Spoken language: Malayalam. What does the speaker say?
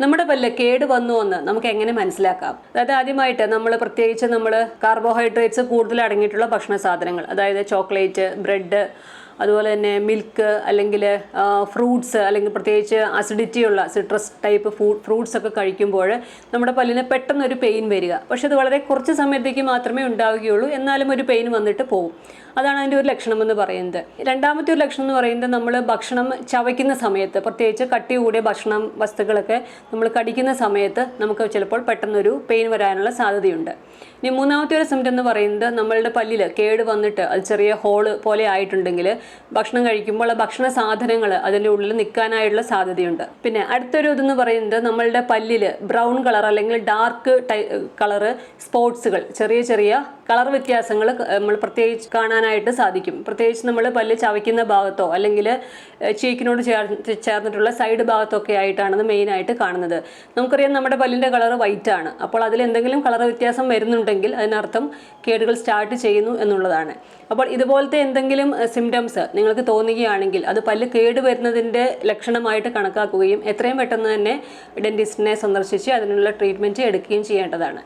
നമ്മുടെ പല്ല് കേട് വന്നു എന്ന് നമുക്ക് എങ്ങനെ മനസ്സിലാക്കാം? അതായത് ആദ്യമായിട്ട് നമ്മൾ പ്രത്യേകിച്ച് നമ്മൾ കാർബോഹൈഡ്രേറ്റ്സ് കൂടുതൽ അടങ്ങിയിട്ടുള്ള ഭക്ഷണ സാധനങ്ങൾ അതായത് ചോക്ലേറ്റ് ബ്രെഡ് അതുപോലെ തന്നെ മിൽക്ക് അല്ലെങ്കിൽ ഫ്രൂട്ട്സ് അല്ലെങ്കിൽ പ്രത്യേകിച്ച് അസിഡിറ്റി ഉള്ള സിട്രസ് ടൈപ്പ് ഫ്രൂട്ട്സ് ഒക്കെ കഴിക്കുമ്പോൾ നമ്മുടെ പല്ലിന് പെട്ടെന്ന് ഒരു പെയിൻ വരിക. പക്ഷെ അത് വളരെ കുറച്ച് സമയത്തേക്ക് മാത്രമേ ഉണ്ടാവുകയുള്ളൂ. എന്നാലും ഒരു പെയിൻ വന്നിട്ട് പോകും അതാണ് അതിന്റെ ഒരു ലക്ഷണം എന്ന് പറയുന്നത്. രണ്ടാമത്തെ ഒരു ലക്ഷണം എന്ന് പറയുന്നത് നമ്മൾ ഭക്ഷണം ചവയ്ക്കുന്ന സമയത്ത് പ്രത്യേകിച്ച് കട്ടി കൂടിയ ഭക്ഷണം വസ്തുക്കളൊക്കെ നമ്മൾ കടിക്കുന്ന സമയത്ത് നമുക്ക് ചിലപ്പോൾ പെട്ടെന്നൊരു പെയിൻ വരാനുള്ള സാധ്യതയുണ്ട്. ഇനി മൂന്നാമത്തെ ഒരു സിംറ്റം എന്ന് പറയുന്നത് നമ്മളുടെ പല്ലിൽ കേട് വന്നിട്ട് അത് ചെറിയ ഹോൾ പോലെ ആയിട്ടുണ്ടെങ്കിൽ ഭക്ഷണം കഴിക്കുമ്പോൾ ആ ഭക്ഷണ സാധനങ്ങൾ അതിന്റെ ഉള്ളിൽ നിൽക്കാനായിട്ടുള്ള സാധ്യതയുണ്ട്. പിന്നെ അടുത്തൊരു ഇതെന്ന് പറയുന്നത് നമ്മളുടെ പല്ലിൽ ബ്രൗൺ കളർ അല്ലെങ്കിൽ ഡാർക്ക് ടൈ കളറ് സ്പോട്സുകൾ ചെറിയ ചെറിയ കളർ വ്യത്യാസങ്ങൾ നമ്മൾ പ്രത്യേകിച്ച് കാണാനായിട്ട് സാധിക്കും. പ്രത്യേകിച്ച് നമ്മൾ പല്ല് ചവയ്ക്കുന്ന ഭാഗത്തോ അല്ലെങ്കിൽ ചീക്കിനോട് ചേർ ചേർന്നിട്ടുള്ള സൈഡ് ഭാഗത്തോ ഒക്കെ ആയിട്ടാണ് ഇത് മെയിനായിട്ട് കാണുന്നത്. നമുക്കറിയാം നമ്മുടെ പല്ലിന്റെ കളർ വൈറ്റ് ആണ്. അപ്പോൾ അതിൽ എന്തെങ്കിലും കളർ വ്യത്യാസം വരുന്നുണ്ടെങ്കിൽ അതിനർത്ഥം കേടുകൾ സ്റ്റാർട്ട് ചെയ്യുന്നു എന്നുള്ളതാണ്. അപ്പോൾ ഇതുപോലത്തെ എന്തെങ്കിലും സിംറ്റംസ് നിങ്ങൾക്ക് തോന്നുകയാണെങ്കിൽ അത് പല്ല് കേട് വരുന്നതിന്റെ ലക്ഷണമായിട്ട് കണക്കാക്കുകയും എത്രയും പെട്ടെന്ന് തന്നെ ഡെന്റിസ്റ്റിനെ സന്ദർശിച്ച് അതിനുള്ള ട്രീറ്റ്മെന്റ് എടുക്കുകയും ചെയ്യേണ്ടതാണ്.